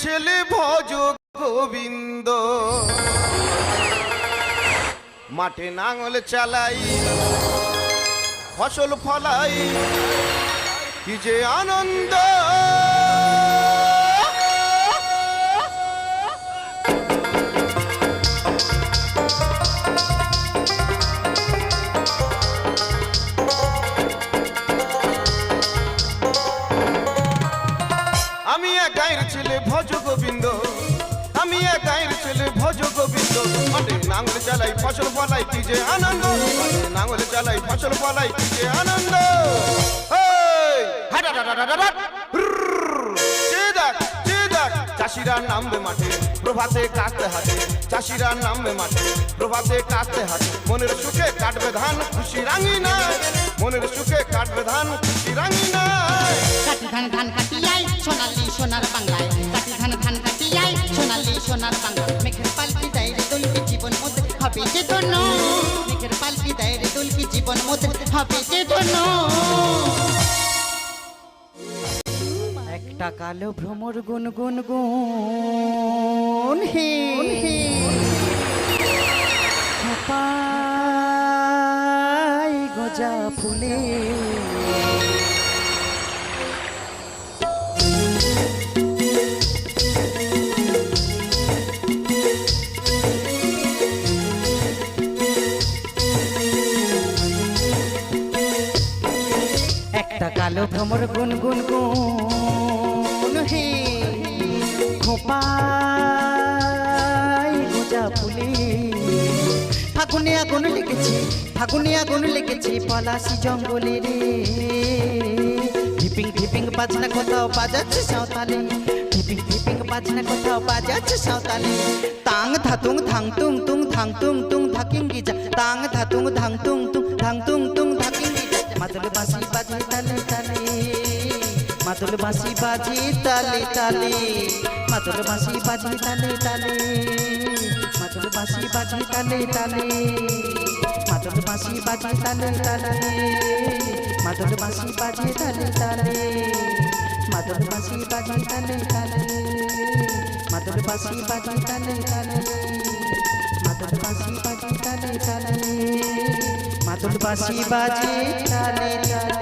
ছেলে ভজ গোবিন্দ। মাঠে নাঙল চালাই ফসল ফলাই কি যে আনন্দ! ভজ আমি এক ছেলে, ভজ গোবিন্দ। মাঠে নাঙল চালাই ফসল ফলাই কি যে আনন্দ? মাঠে চালাই ফসল ফলাই কি যে আনন্দ? চাষিরা নামবে মাঠে, প্রভাতে কাটতে হাতে। চাষিরা নামবে মাঠে, প্রভাতে কাটতে হাতে। মনের সুখে কাটবে ধান, খুশি রাঙি না। মনের সুখে কাটবে ধান, খুশি রাঙি না। ধান ধান কাটিয়াই, সোনালি সোনার বাংলায়। সোনার বাংলা। মেঘের পালকি দেয় রে দোলকি জীবন মধ্যে হবে যে ধন্য। মেঘের পালকি দেয় রে দোলকি জীবন মধ্যে হবে যে ধন্য। একটা কালো ভ্রমর গুন গুন গুন হে। খোপায় গজা ফুলে। একটা কালো ভ্রমর গুন গুন গুন হে খোপায় গোজা ফুলে। ফাগুনে আগুন লেগেছে, ফাগুনে আগুন লেগেছে পলাশি জঙ্গলে রে। ধিপিং ধিপিং বাজনা কোথাও বাজাচ্ছে সাঁওতালে। ধিপিং ধিপিং বাজনা কোথাও বাজাচ্ছে সাঁওতালে। তাং ধাতুং ধাং তুং তুং ধাং তুং তুং ধাকিং গিজা। তাং ধাতুং ধাং তুং তুং ধাং তুং তুং ধাকিং গিজা। মাদল বাঁশি বাজে মাদল বাঁশি বাজে তালে তালে মাদল বাঁশি বাজে তালে তালে মাদল বাঁশি বাজে তালে তালে মাদল বাঁশি বাজে তালে তালে মাদল বাঁশি বাজে তালে তালে মাদল বাঁশি বাজে তালে তালে মাদল বাঁশি বাজে তালে তালে মাদল বাঁশি বাজে তালে তালে মাদল বাঁশি বাজে তালে তালে।